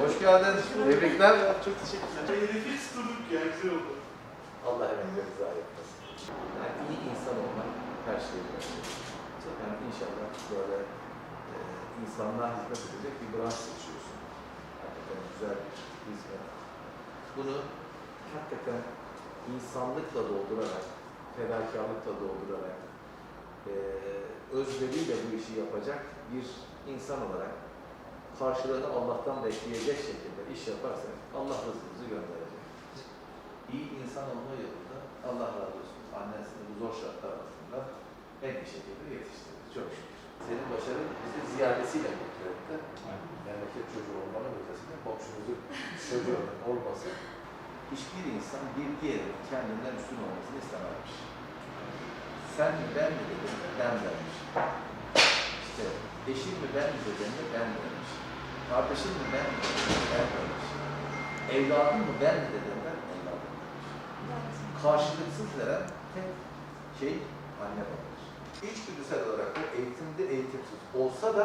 Hoş geldin. Tebrikler. Çok teşekkürler. Nefis durduk ya, güzel oldu. Allah emeğinizi zayi etmesin. Yani iyi insan olmak her şeyi başlıyor. Yani inşallah böyle e, insanlığa hizmet edecek bir branş seçiyorsun. Hakikaten güzel bir hizmet. Bunu hakikaten insanlıkla doldurarak, fedakarlıkla doldurarak, e, özveriyle bu işi yapacak bir insan olarak karşılığını Allah'tan bekleyecek şekilde iş yaparsak Allah rızkımızı gönderecek. İyi insan olma yolunda Allah razı olsun. Annesini bu zor şartlar altında en iyi şekilde yetiştirdi. Çok şükür. Senin başarın bizi ziyadesiyle mutlu etti. Memleket çocuğu olmanın ötesinde komşumuzun çocuğu olması hiçbir insan bir diğerinin kendinden üstün olmasını istemezmiş. Sen mi ben mi dediğinde ben dermiş. İşte eşin mi ben mi dediğinde ben dermiş. Kardeşin mi ben mi ben dermiş. Evladın mı ben mi dediğinde evladım dermiş. Karşılıksız veren tek şey anne babadır. İçgüdüsel olarak bu eğitimli eğitimsiz olsa da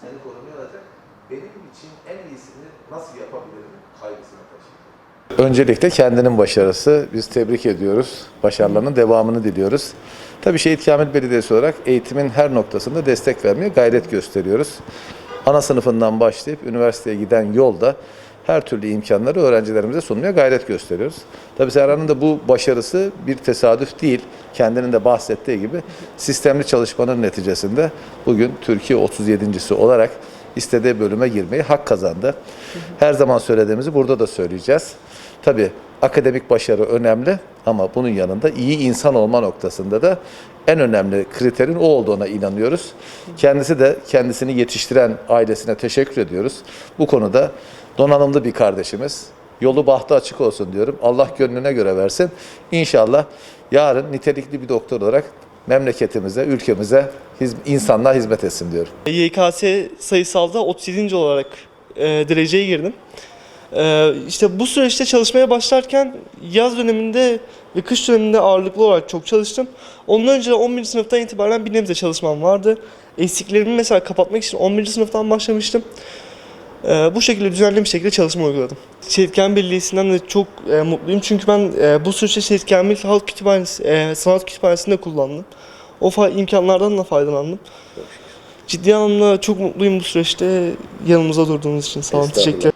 seni korumuyor olacak. Benim için en iyisini nasıl yapabilirim kaygısını taşıyor. Öncelikle kendinin başarısı. Biz tebrik ediyoruz. Başarılarının devamını diliyoruz. Tabii Şehit Kamil Belediyesi olarak eğitimin her noktasında destek vermeye gayret gösteriyoruz. Ana sınıfından başlayıp üniversiteye giden yolda her türlü imkanları öğrencilerimize sunmaya gayret gösteriyoruz. Tabii Serhan'ın da bu başarısı bir tesadüf değil. Kendinin de bahsettiği gibi sistemli çalışmanın neticesinde bugün Türkiye 37.si olarak istediği bölüme girmeyi hak kazandı. Her zaman söylediğimizi burada da söyleyeceğiz. Tabii akademik başarı önemli ama bunun yanında iyi insan olma noktasında da en önemli kriterin o olduğuna inanıyoruz. Kendisi de kendisini yetiştiren ailesine teşekkür ediyoruz. Bu konuda donanımlı bir kardeşimiz. Yolu bahtı açık olsun diyorum. Allah gönlüne göre versin. İnşallah yarın nitelikli bir doktor olarak memleketimize, ülkemize, hiz- insanlığa hizmet etsin diyorum. YKS sayısalda 37. olarak e, dereceye girdim. E, işte bu süreçte çalışmaya başlarken yaz döneminde ve kış döneminde ağırlıklı olarak çok çalıştım. Ondan önce 11. sınıftan itibaren bir nebze çalışmam vardı. Eksiklerimi mesela kapatmak için 11. sınıftan başlamıştım. E, bu şekilde düzenli bir şekilde çalışma uyguladım. Şehit Kamil Belediyesi'nden de çok e, mutluyum çünkü ben e, bu süreçte Şehit Kamil Halk Kütüphanesi, e, Sanat Kütüphanesi'nde kullandım. O imkanlardan da faydalandım. Ciddi anlamda çok mutluyum bu süreçte yanımıza durduğunuz için. Sağ olun, Estağfurullah. teşekkür